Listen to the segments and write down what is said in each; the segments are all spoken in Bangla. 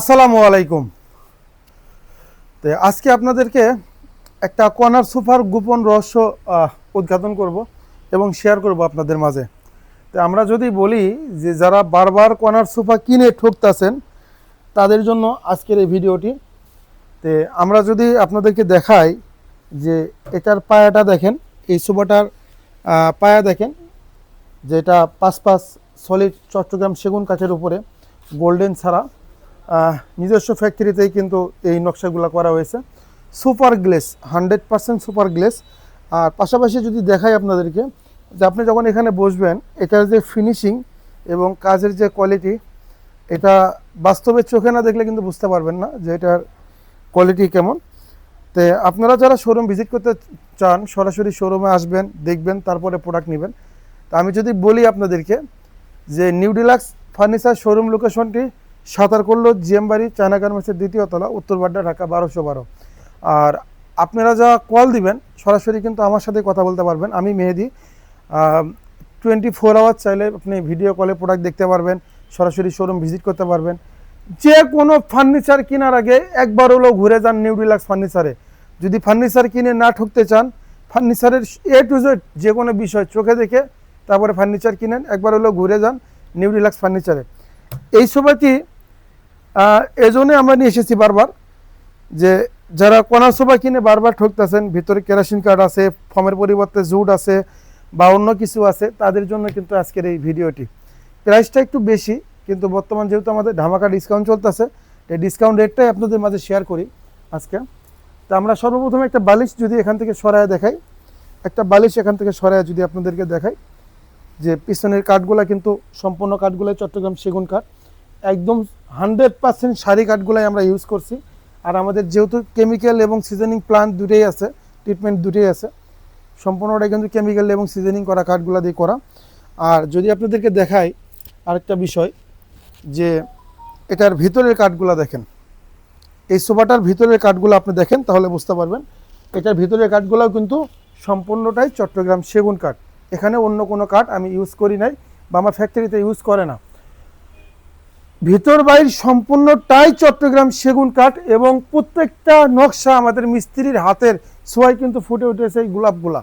আসসালামু আলাইকুম। তো আজকে আপনাদেরকে একটা কর্নার সোফার গোপন রহস্য উদ্ঘাটন করব এবং শেয়ার করব আপনাদের মাঝে। তো আমরা যদি বলি যে যারা বারবার কর্নার সোফা কিনে ঠকতেছেন, তাদের জন্য আজকের এই ভিডিওটি। তে আমরা যদি আপনাদেরকে দেখাই যে এটার পায়াটা দেখেন, এই সোফাটার পায়া দেখেন, যেটা পাঁচ পাঁচ সলিড চট্টগ্রাম সেগুন কাঠের উপরে, গোল্ডেন ছাড়া। নিজস্ব ফ্যাক্টরিতেই কিন্তু এই নকশাগুলো করা হয়েছে। Super gloss hundred percent super gloss আর পাশাপাশি যদি দেখাই আপনাদেরকে, যে আপনি যখন এখানে বসবেন, এটার যে ফিনিশিং এবং কাজের যে কোয়ালিটি এটা বাস্তবে চোখে না দেখলে কিন্তু বুঝতে পারবেন না যে এটার কোয়ালিটি কেমন। তো আপনারা যারা শোরুম ভিজিট করতে চান, সরাসরি শোরুমে আসবেন, দেখবেন, তারপরে প্রোডাক্ট নেবেন। তা আমি যদি বলি আপনাদেরকে যে নিউ ডিলাক্স ফার্নিচার শোরুম লোকেশনটি সাঁতার করল জিএম বাড়ি, চায়না গার্মেন্টসের দ্বিতীয় তলা, উত্তর বাড্ডা, ঢাকা, বারোশো বারো। আর আপনারা যা কল দিবেন, সরাসরি কিন্তু আমার সাথে কথা বলতে পারবেন। আমি মেহেদি। টোয়েন্টি ফোর আওয়ার চাইলে আপনি ভিডিও কলে প্রোডাক্ট দেখতে পারবেন, সরাসরি শোরুম ভিজিট করতে পারবেন। যে কোনো ফার্নিচার কেনার আগে একবার হলেও ঘুরে যান নিউ ডিলাক্স ফার্নিচারে যদি ফার্নিচার কিনে না ঠকতে চান ফার্নিচারের এ টু জেড যে কোনো বিষয় চোখে দেখে তারপরে ফার্নিচার কিনেন, একবার হলেও ঘুরে যান নিউ ডিলাক্স ফার্নিচারে এই সোফাটি এজন্যই আমরা নিয়ে এসেছি বারবার যে যারা কোনা সোফা কিনে বারবার ঠকতেছেন, ভিতরে কেরাসিন কার্ড আছে, ফর্মের পরিবর্তে জুট আছে বা অন্য কিছু আছে, তাদের জন্য কিন্তু আজকের এই ভিডিওটি। প্রাইসটা একটু বেশি, কিন্তু বর্তমান যেহেতু আমাদের ধামাকা ডিসকাউন্ট চলতেছে, এই ডিসকাউন্ট রেটটাই আপনাদের মাঝে শেয়ার করি আজকে। তা আমরা সর্বপ্রথমে একটা বালিশ যদি এখান থেকে সরায় দেখাই, একটা বালিশ এখান থেকে সরায় যদি আপনাদেরকে দেখাই। যে পিছনের কাঠগুলা কিন্তু সম্পূর্ণ কাঠগুলাই চট্টগ্রাম সেগুন কাঠ। একদম হান্ড্রেড পার্সেন্ট শাড়ি কাঠগুলাই আমরা ইউজ করছি। আর আমাদের যেহেতু কেমিক্যাল এবং সিজনিং প্লান্ট দুটোই আছে ট্রিটমেন্ট দুটোই আছে, সম্পূর্ণটাই কিন্তু কেমিক্যাল এবং সিজনিং করা কাঠগুলা দিয়ে করা। আর যদি আপনাদেরকে দেখাই আরেকটা বিষয়, যে এটার ভিতরের কাঠগুলা দেখেন। এই সোফাটার ভিতরের কাঠগুলো আপনি দেখেন, তাহলে বুঝতে পারবেন। এটার ভিতরের কাঠগুলোও কিন্তু সম্পূর্ণটাই চট্টগ্রাম সেগুন কাঠ। এখানে অন্য কোনো কাঠ আমি ইউজ করি নাই বা আমার ফ্যাক্টরিতে ইউজ করে না। ভিতর বাইর সম্পূর্ণটাই চট্টগ্রাম সেগুন কাঠ এবং প্রত্যেকটা নকশা আমাদের মিস্ত্রির হাতের সোয়াই কিন্তু ফুটে উঠেছে এই গোলাপগুলা।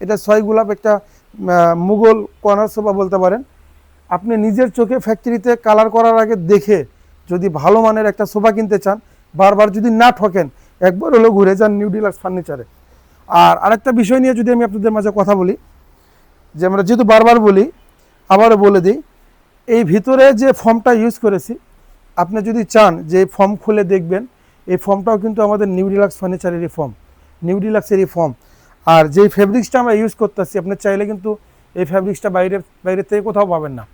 এটা ছয় গোলাপ একটা মুঘল কর্নার সোফা বলতে পারেন। আপনি নিজের চোখে ফ্যাক্টরিতে কালার করার আগে দেখে যদি ভালো মানের একটা সোফা কিনতে চান, বারবার যদি না ঠকেন, একবার হলেও ঘুরে যান নিউ ডিলাক্স ফার্নিচারে আর আরেকটা বিষয় নিয়ে যদি আমি আপনাদের মাঝে কথা বলি যে আমরা যেহেতু বারবার বলি, আবারও বলে দিই, এই ভিতরে যে ফর্মটা ইউজ করেছি, আপনি যদি চান যে ফর্ম খুলে দেখবেন, এই ফর্মটাও কিন্তু আমাদের নিউ ডিলাক্স ফার্নিচারেরই ফর্ম নিউ ডিলাক্সেরই ফর্ম আর যেই ফেব্রিক্সটা আমরা ইউজ করতেছি, আপনি চাইলে কিন্তু এই ফেব্রিক্সটা বাইরে বাইরের থেকে কোথাও পাবেন না।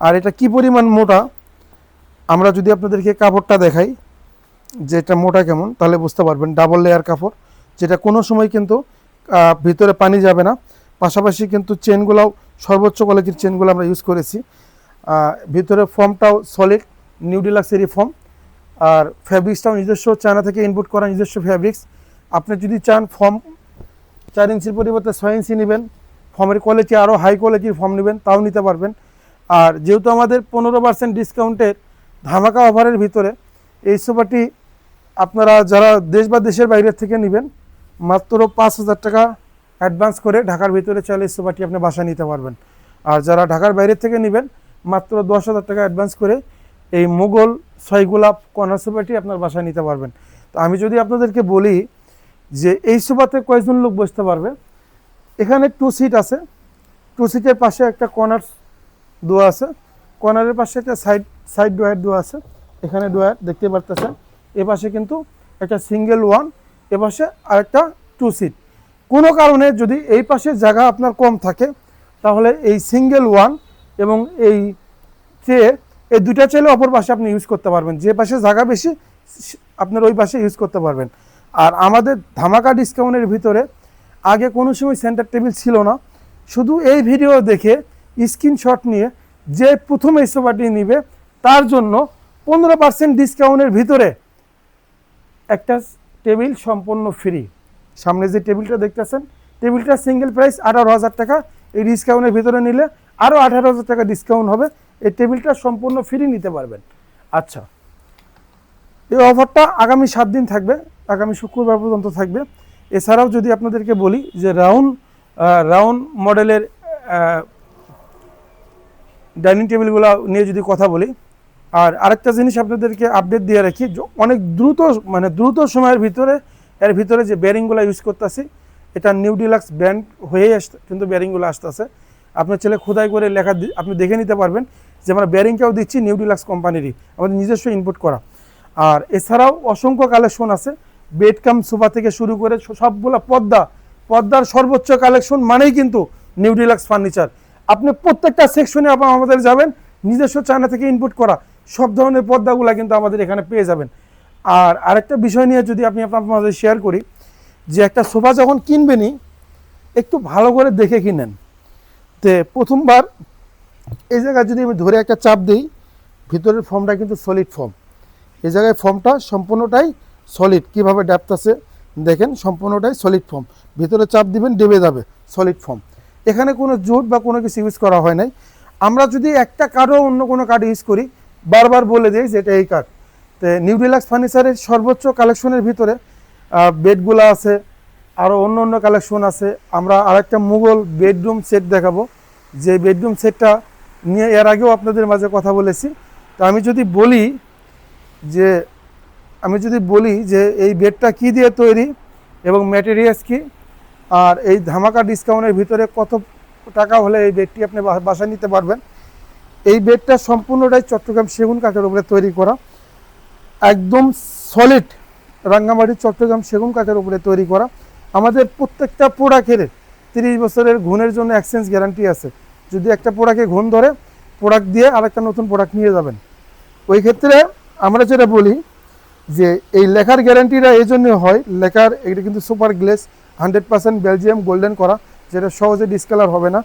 আর এটা কি পরিমাণ মোটা? আমরা যদি আপনাদেরকে কাপড়টা দেখাই, যে এটা মোটা কেমন, তাহলে বুঝতে পারবেন ডাবল লেয়ার কাপড়, যেটা কোনো সময় কিন্তু ভিতরে পানি যাবে না। পাশাপাশি কিন্তু চেনগুলোও সর্বোচ্চ কোয়ালিটির চেনগুলো আমরা ইউজ করেছি। ভিতরে ফর্মটাও সলিড নিউ ডিলাক্সেরই ফর্ম আর ফ্যাব্রিক্সটাও নিজস্ব চায়না থেকে ইনপুট করা নিজস্ব ফ্যাব্রিক্স আপনি যদি চান ফর্ম চার ইঞ্চির পরিবর্তে ছয় ইঞ্চি নেবেন ফর্মের কোয়ালিটি আরও হাই কোয়ালিটির ফর্ম নেবেন, তাও নিতে পারবেন। আর যেহেতু আমাদের পনেরো পার্সেন্ট ডিসকাউন্টের ধামাকা অফারের ভিতরে, এই সোফাটি আপনারা যারা দেশ বা দেশের বাইরের থেকে নেবেন, মাত্র পাঁচ হাজার টাকা অ্যাডভান্স করে ঢাকার ভিতরে চাইলে সোফাটি আপনি বাসা নিতে পারবেন। আর যারা ঢাকার বাইরের থেকে নেবেন, মাত্র দশ হাজার টাকা অ্যাডভান্স করে এই মোগল ছয় গোলাপ কর্নার সোফাটি আপনার বাসায় নিতে পারবেন। তো আমি যদি আপনাদেরকে বলি যে এই সোফাতে কয়েকজন লোক বসতে পারবে? এখানে টু সিট আছে। টু সিটের পাশে একটা কর্নার দোয়া আছে। কর্নারের পাশে একটা সাইড সাইড ডোয়ার দোয়া আছে। এখানে ডোয়ার দেখতে পারতেছেন। এ পাশে কিন্তু একটা সিঙ্গেল ওয়ান এ পাশে আরেকটা টু সিট কোনো কারণে যদি এই পাশে জায়গা আপনার কম থাকে, তাহলে এই সিঙ্গেল ওয়ান এবং এই চেয়ে এই দুইটা চাইলে অপর পাশে আপনি ইউজ করতে পারবেন। যে পাশে জায়গা বেশি আপনার ওই পাশে ইউজ করতে পারবেন। আর আমাদের ধামাকা ডিসকাউন্টের ভিতরে আগে কোনো সময় সেন্টার টেবিল ছিল না। শুধু এই ভিডিও দেখে স্ক্রিনশট নিয়ে যে প্রথম এই সোফাটি নিবে, তার জন্য পনেরো পার্সেন্ট ডিসকাউন্টের ভিতরে একটা টেবিল সম্পূর্ণ ফ্রি সামনে যে টেবিলটা দেখতেছেন, টেবিলটা সিঙ্গেল প্রাইস আঠারো হাজার টাকা। এই ডিসকাউন্টের ভিতরে নিলে আরও আঠারো হাজার টাকা ডিসকাউন্ট হবে। এই টেবিলটা সম্পূর্ণ ফ্রি নিতে পারবেন। আচ্ছা এই অফারটা আগামী সাত দিন থাকবে, আগামী শুক্রবার পর্যন্ত থাকবে। এছাড়াও যদি আপনাদেরকে বলি যে রাউন্ড রাউন্ড মডেলের ডাইনিং টেবিলগুলো নিয়ে যদি কথা বলি, আর আরেকটা জিনিস আপনাদেরকে আপডেট দিয়ে রাখি অনেক দ্রুত মানে দ্রুত সময়ের ভিতরে এর ভিতরে যে বেয়ারিংগুলো ইউজ করতেছি, এটা নিউ ডিলাক্স ব্র্যান্ড হয়েই আসতে, কিন্তু বেয়ারিংগুলো আসতেছে। আপনার ছেলে খোদাই করে লেখা আপনি দেখে নিতে পারবেন যে আমরা ব্যারিংটাও দিচ্ছি নিউ ডিলাক্স কোম্পানিরই আমাদের নিজস্ব ইনপুট করা। আর এছাড়াও অসংখ্য কালেকশন আছে বেড কাম সোফা থেকে শুরু করে সবগুলা পদ্মা, পদ্মার সর্বোচ্চ কালেকশন মানেই কিন্তু নিউ ডিলাক্স ফার্নিচার আপনি প্রত্যেকটা সেকশনে আপনার আমাদের যাবেন, নিজস্ব চায়না থেকে ইনপুট করা, সব ধরনের পদ্মাগুলা কিন্তু আমাদের এখানে পেয়ে যাবেন। আর আরেকটা বিষয় নিয়ে যদি আপনি আপনার মাঝে শেয়ার করি, যে একটা সোফা যখন কিনবেনই, একটু ভালো করে দেখে কিনেন। তে প্রথমবার এই জায়গায় যদি আমি ধরে একটা চাপ দিই, ভিতরের ফর্মটা কিন্তু সলিড ফর্ম এই জায়গায় ফর্মটা সম্পূর্ণটাই সলিড কীভাবে ড্যাপ্ত আছে, দেখেন, সম্পূর্ণটাই সলিড ফর্ম ভিতরে চাপ দিবেন, ডেবে যাবে সলিড ফর্ম এখানে কোনো জুট বা কোনো কিছু ইউজ করা হয় নাই। আমরা যদি একটা কার্ডও অন্য কোনো কার্ড ইউজ করি, বারবার বলে দিই যে এটা এই কার্ড তো নিউ ডিলাক্স ফার্নিচারের সর্বোচ্চ কালেকশনের ভিতরে বেডগুলো আছে আরও অন্য অন্য কালেকশন আছে। আমরা আরেকটা মুঘল বেডরুম সেট দেখাবো। যে বেডরুম সেটটা নিয়ে এর আগেও আপনাদের মাঝে কথা বলেছি। তো আমি যদি বলি যে, আমি যদি বলি যে এই বেডটা কি দিয়ে তৈরি এবং ম্যাটেরিয়ালস কি, আর এই ধামাকা ডিসকাউন্টের ভিতরে কত টাকা হলে এই বেডটি আপনি বাসায় নিতে পারবেন, এই বেডটা সম্পূর্ণটাই চট্টগ্রাম সেগুন কাঠের উপরে তৈরি করা। একদম সলিড রাঙ্গামাটি, চট্টগ্রাম সেগুন কাঠের উপরে তৈরি করা। আমাদের প্রত্যেকটা প্রোডাক্টের তিরিশ বছরের ঘুণের জন্য এক্সচেঞ্জ গ্যারান্টি আছে। যদি একটা প্রোডাক্টে ঘুণ ধরে, প্রোডাক্ট দিয়ে আরেকটা নতুন প্রোডাক্ট নিয়ে যাবেন। ওই ক্ষেত্রে আমরা যেটা বলি যে, এই লেখার গ্যারান্টিটা এই জন্য হয়, লেখার এটা কিন্তু super gloss hundred percent Belgium golden করা, যেটা সহজে ডিসকালার হবে না।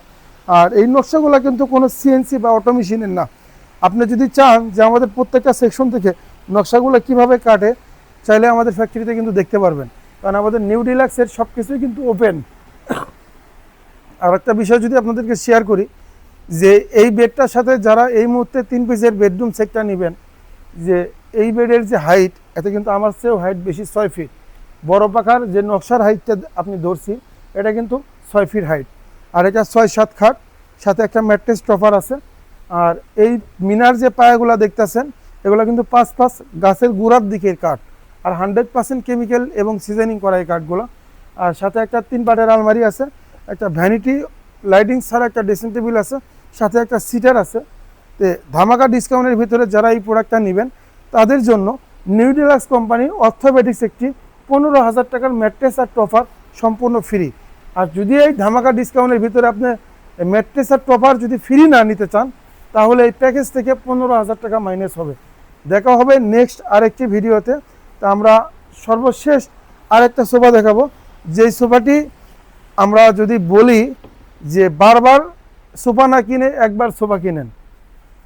আর এই নকশাগুলো কিন্তু কোনো সিএনসি বা অটো মেশিনের না। আপনি যদি চান যে আমাদের প্রত্যেকটা সেকশন থেকে নকশাগুলো কীভাবে কাটে, চাইলে আমাদের ফ্যাক্টরিতে কিন্তু দেখতে পারবেন। কারণ আমাদের নিউ ডিলাক্সের সব কিছুই কিন্তু ওপেন আর একটা বিষয় যদি আপনাদেরকে শেয়ার করি, যে এই বেডটার সাথে যারা এই মুহূর্তে তিন পিসের বেডরুম সেটটা নেবেন, যে এই বেডের যে হাইট এতে কিন্তু আমার চেয়েও হাইট বেশি ছয় ফিট বড় পাখার যে নকশার হাইটটা আপনি ধরছি, এটা কিন্তু ছয় ফিট হাইট আর এটা ছয় সাত খাট, সাথে একটা ম্যাট্রেস টপার আছে। আর এই মিনার যে পায়াগুলো দেখতেছেন এগুলো কিন্তু পাঁচ পাঁচ গাছের গুড়ার দিকের কাঠ। আর হান্ড্রেড পার্সেন্ট কেমিক্যাল এবং সিজনিং করা এই কাঠগুলো। আর সাথে একটা তিন পাটের আলমারি আছে, একটা ভ্যানিটি লাইটিং ছাড়া একটা ড্রেসিং টেবিল আছে, সাথে একটা সিটার আছে। তে ধামাকা ডিসকাউন্টের ভিতরে যারা এই প্রোডাক্টটা নেবেন, তাদের জন্য নিউ ডিলাক্স কোম্পানি অর্থোপেডিক্স একটি পনেরো হাজার টাকার ম্যাট্রেস আর টপার সম্পূর্ণ ফ্রি আর যদি এই ধামাকা ডিসকাউন্টের ভিতরে আপনি ম্যাট্রেস আর টপার যদি ফ্রি না নিতে চান, তাহলে এই প্যাকেজ থেকে পনেরো হাজার টাকা মাইনাস হবে। দেখা হবে নেক্সট আরেকটি ভিডিওতে। তা আমরা সর্বশেষ আরেকটা সোফা দেখাবো। যেই সোফাটি আমরা যদি বলি যে বারবার সোফা না কিনে একবার সোফা কিনেন,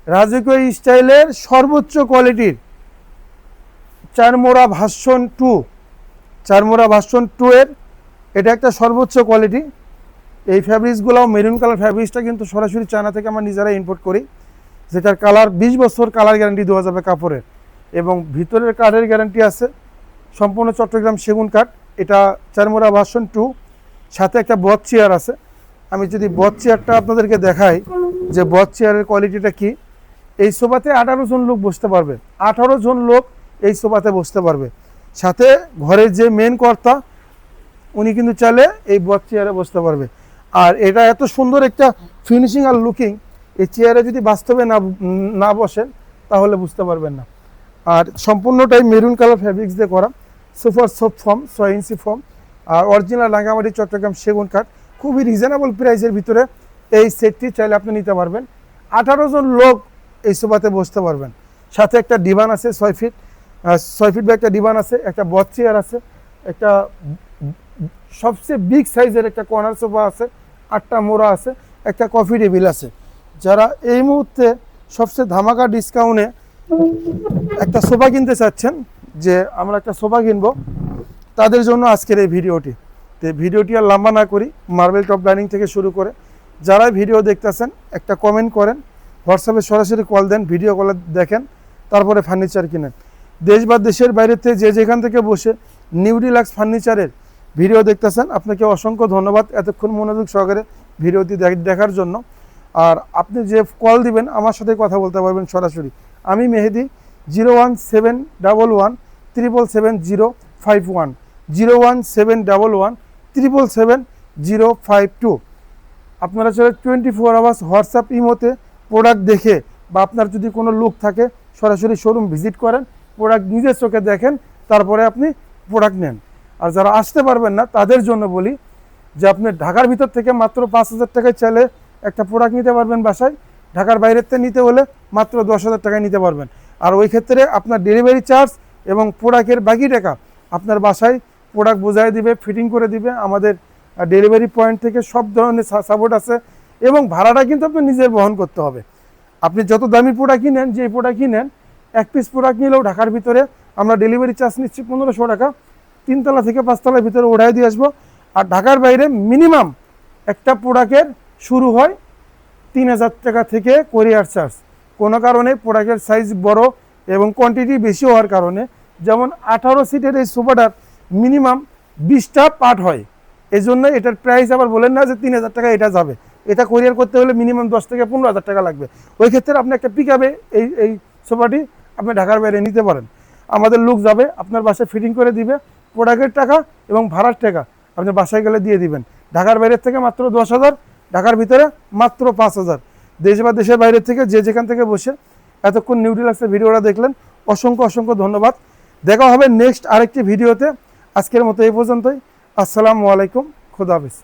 রাজকীয় স্টাইলের সর্বোচ্চ কোয়ালিটির Charmora version two, Charmora version two এর এটা একটা সর্বোচ্চ কোয়ালিটি। এই ফ্যাব্রিক্সগুলো মেরুন কালার ফ্যাব্রিক্সটা কিন্তু সরাসরি চায়না থেকে আমরা নিজেরাই ইম্পোর্ট করি। যেটার কালার বিশ বছর কালার গ্যারান্টি দেওয়া যাবে কাপড়ের। এবং ভিতরের কাঠের গ্যারান্টি আছে। সম্পূর্ণ চট্টগ্রাম সেগুন কাঠ। এটা চারমোড়া ভার্সন টু সাথে একটা বথ চেয়ার আছে। আমি যদি বথ চেয়ারটা আপনাদেরকে দেখাই যে বথ চেয়ারের কোয়ালিটিটা কি, এই সোফাতে আঠারো জন লোক বসতে পারবে। আঠারো জন লোক এই সোফাতে বসতে পারবে। সাথে ঘরের যে মেন কর্তা, উনি কিন্তু চাইলে এই বথ চেয়ারে বসতে পারবে। আর এটা এত সুন্দর একটা ফিনিশিং আর লুকিং এই চেয়ারে যদি বাস্তবে না না বসেন, তাহলে বুঝতে পারবেন না। আর সম্পূর্ণটাই মেরুন কালার ফ্যাব্রিক্স দিয়ে করা। সুপার সফট ফর্ম ছয় ইঞ্চি ফর্ম আর অরিজিনাল রাঙ্গামাটি, চট্টগ্রাম সেগুন কাঠ। খুবই রিজনেবল প্রাইসের ভিতরে এই সেটটি চাইলে আপনি নিতে পারবেন। আঠারো জন লোক এই সোফাতে বসতে পারবেন। সাথে একটা ডিভান আছে ছয় ফিট ছয় ফিট বা একটা ডিভান আছে, একটা বথ চেয়ার আছে, একটা সবচেয়ে বিগ সাইজের একটা কর্নার সোফা আছে, আটটা মোড়া আছে, একটা কফি টেবিল আছে। যারা এই মুহূর্তে সবচেয়ে ধামাকা ডিসকাউন্টে একটা সোফা কিনতে চাচ্ছেন, যে আমরা একটা সোফা কিনবো, তাদের জন্য আজকের এই ভিডিওটি। তো ভিডিওটি আর লম্বা না করি মার্বেল টপ ডাইনিং থেকে শুরু করে যারা ভিডিও দেখতেছেন, একটা কমেন্ট করেন হোয়াটসঅ্যাপে সরাসরি কল দেন ভিডিও কলে দেখেন, তারপরে ফার্নিচার কিনেন। দেশ বা দেশের বাইরে থেকে যে যেখান থেকে বসে নিউ ডিলাক্স ফার্নিচারের ভিডিও দেখতেছেন, আপনাকে অসংখ্য ধন্যবাদ এতক্ষণ মনোযোগ সহকারে ভিডিওটি দেখ- দেখার জন্য। আর আপনি যে কল দিবেন, আমার সাথে কথা বলতে পারবেন সরাসরি। আমি Mehedi zero one seven double one triple seven zero five one zero one seven double one triple seven zero five two আপনারা চলে টোয়েন্টি ফোর আওয়ার্স হোয়াটসঅ্যাপ ইমোতে প্রোডাক্ট দেখে বা আপনার যদি কোনো লুক থাকে, সরাসরি শোরুম ভিজিট করেন প্রোডাক্ট নিজের চোখে দেখেন, তারপরে আপনি প্রোডাক্ট নেন। আর যারা আসতে পারবেন না, তাদের জন্য বলি যে আপনি ঢাকার ভিতর থেকে মাত্র পাঁচ হাজার টাকায় চাইলে একটা প্রোডাক্ট নিতে পারবেন বাসায়, ঢাকার বাইরের থেকে নিতে হলে মাত্র দশ হাজার টাকায় নিতে পারবেন। আর ওই ক্ষেত্রে আপনার ডেলিভারি চার্জ এবং প্রোডাক্টের বাকি টাকা আপনার বাসায় প্রোডাক্ট বোঝাই দিবে ফিটিং করে দিবে, আমাদের ডেলিভারি পয়েন্ট থেকে সব ধরনের সাপোর্ট আছে এবং ভাড়াটা কিন্তু আপনি নিজের বহন করতে হবে। আপনি যত দামি প্রোডাক্ট কিনেন, যে প্রোডাক্ট কিনেন, এক পিস প্রোডাক্ট নিলেও ঢাকার ভিতরে আমরা ডেলিভারি চার্জ নিচ্ছি পনেরোশো টাকা। তিনতলা থেকে পাঁচতলার ভিতরে ওড়াই দিয়ে আসব। আর ঢাকার বাইরে মিনিমাম একটা প্রোডাক্টের শুরু হয় তিন হাজার টাকা থেকে কোরিয়ার চার্জ কোনো কারণে প্রোডাক্টের সাইজ বড় এবং কোয়ান্টিটি বেশি হওয়ার কারণে যেমন আঠারো সিটের এই সোফাটার মিনিমাম বিশটা পার্ট হয়। এই জন্য এটার প্রাইস আবার বলেন না যে তিন হাজার টাকা এটা যাবে। এটা কোরিয়ার করতে হলে মিনিমাম দশ থেকে পনেরো হাজার টাকা লাগবে। ওই ক্ষেত্রে আপনি একটা পিক আপে এই এই সোফাটি আপনি ঢাকার বাইরে নিতে পারেন। আমাদের লোক যাবে, আপনার বাসায় ফিটিং করে দিবে প্রোডাক্টের টাকা এবং ভাড়ার টাকা আপনি বাসায় গেলে দিয়ে দিবেন। ঢাকার বাইরের থেকে মাত্র দশ হাজার ঢাকার ভিতরে মাত্র পাঁচ হাজার। দেশ বা দেশের বাইরে থেকে যে যেখান থেকে বসে এতক্ষণ নিউ ডিলাক্সের ভিডিওটা দেখলেন, অসংখ্য অসংখ্য ধন্যবাদ। দেখা হবে নেক্সট আরেকটি ভিডিওতে। আজকের মতো এই পর্যন্তই। আসসালামু আলাইকুম। খুদা হাফিজ।